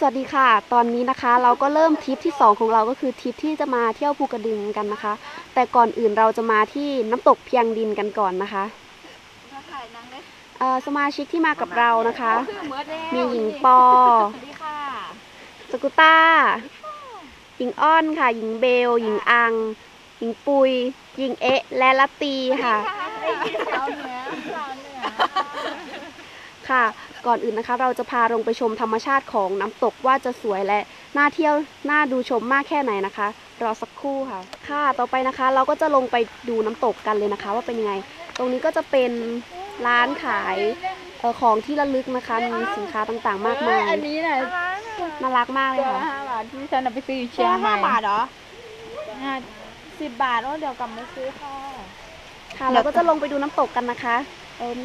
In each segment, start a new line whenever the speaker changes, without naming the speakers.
สวัสดีค่ะ ตอนนี้นะคะเราก็เริ่มทริปที่ 2 ของเราก็คือทริปที่จะมาเที่ยวภูกระดึงกันนะคะ แต่ก่อนอื่นเราจะมาที่น้ำตกเพียงดินกันก่อนนะคะเอ่อสมาชิกที่มากับเรานะคะ มีหญิงปอ
สวัสดีค่ะ
สกุต้า หญิงอ้อนค่ะ หญิงเบล หญิงอัง หญิงปุย หญิงเอะและลัตตีค่ะ
สาวเหนือสาวเหนือ
ค่ะ ก่อนอื่นนะคะเราจะพาลงไปชมธรรมชาติของน้ำตกว่าจะสวยและน่าเที่ยวน่าดูชมมากแค่ไหนนะคะรอสักครู่ค่ะ ค่ะต่อไปนะคะ เราก็จะลงไปดูน้ำตกกันเลยนะคะ ว่าเป็นยังไง ตรงนี้ก็จะเป็นร้านขายเอ่อของที่ระลึกนะคะมีสินค้าต่างๆ มากมาย
อันนี้น่ะ
น่ารักมากเลย
ตัว
ค่ะ
ห้าบาทที่ฉันเอาไปซื้ออยู่เชียงใหม่
ห้าบาทเหรอ
สิบบาทแล้วเดี๋ยวกลับมาซื้อค่ะ
ค่ะเราก็จะลงไปดูน้ำตกกันนะคะ เออมี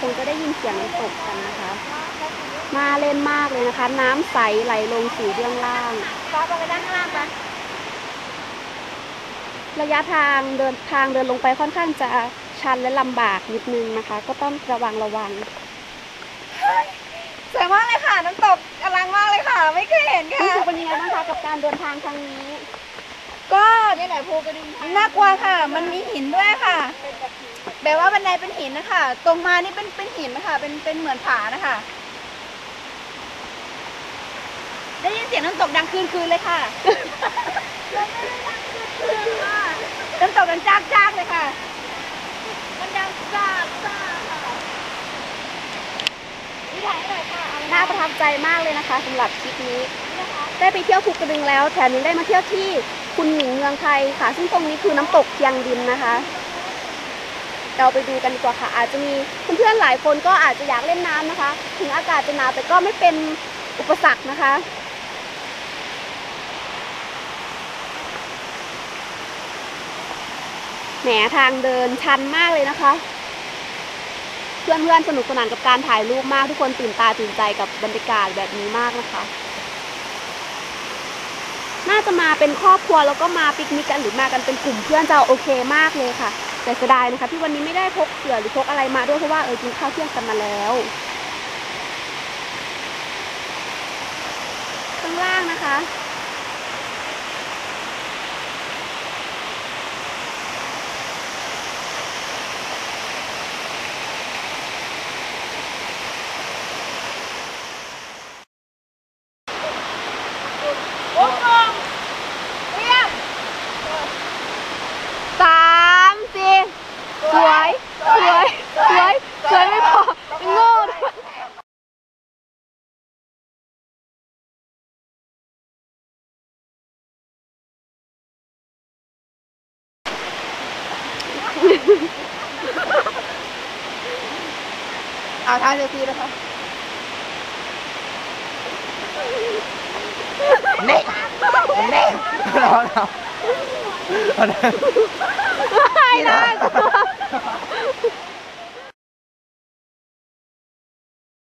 คงจะได้ยินเสียงน้ำตกกันนะคะน่าเล่นมากเลยนะคะ น้ำใสไหลลงสู่เบื้องล่าง
ป้าไปนั่งข้างล่างปะ
ระยะทางเดินทางเดินลงไปค่อนข้างจะชันและลำบากนิดนึงนะคะ ก็ต้องระวังระวัง
สวยมากเลยค่ะน้ำตกอลังมากเลยค่ะ ไม่เคยเห็นค่ะ
รู้สึกเป็นยังไงบ้างคะกับการเดินทางครั้งนี้
ก็
นี่แหละภูกระดึง
น่ากลัวค่ะ มันมีหินด้วยค่ะ แบบว่าบันไดเป็นหินนะคะ ตรงมานี่เป็นเป็นหินนะคะ เป็นเป็นเหมือนผานะคะ ได้ยินเสียงน้ำตกดังคืนคืนเลยค่ะน้ำตกดังจ้ากจากเลยค่ะ
มันดังซ่าซ่าค่ะนี่ถ่ายหน่อยค่ะเอา
น่าประทับใจมากเลยนะคะสำหรับทริปนี้ ได้ไปเที่ยวภูกระดึงแล้ว แถมยังได้มาเที่ยวที่คุณหมิงเมืองไทยค่ะ ซึ่งตรงนี้คือน้ำตกเพียงดินนะคะ เราไปดูกันดีกว่าค่ะ อาจจะมีเพื่อนๆหลายคนก็อาจจะอยากเล่นน้ำนะคะ ถึงอากาศจะหนาวแต่ก็ไม่เป็นอุปสรรคนะคะแหมทางเดินชันมากเลยนะคะ เพื่อนๆสนุกสนานกับการถ่ายรูปมากทุกคนตื่นตาตื่นใจกับบรรยากาศแบบนี้มากนะคะ น่าจะมาเป็นครอบครัวแล้วก็มาปิกนิกกันหรือมากันเป็นกลุ่มเพื่อนจะโอเคมากเลยค่ะ แต่เสียดายนะคะที่วันนี้ไม่ได้พกเสือหรือพกอะไรมาด้วยเพราะว่าเออกินข้าวเที่ยงกันมาแล้วข้างล่างนะคะ สามสี่สวย สวย สวย สวยไม่พอเป็นโง่ด้วย
เอาท้ายเรือซีนะคะ
เน่เน่รอเรา
ไม่ได้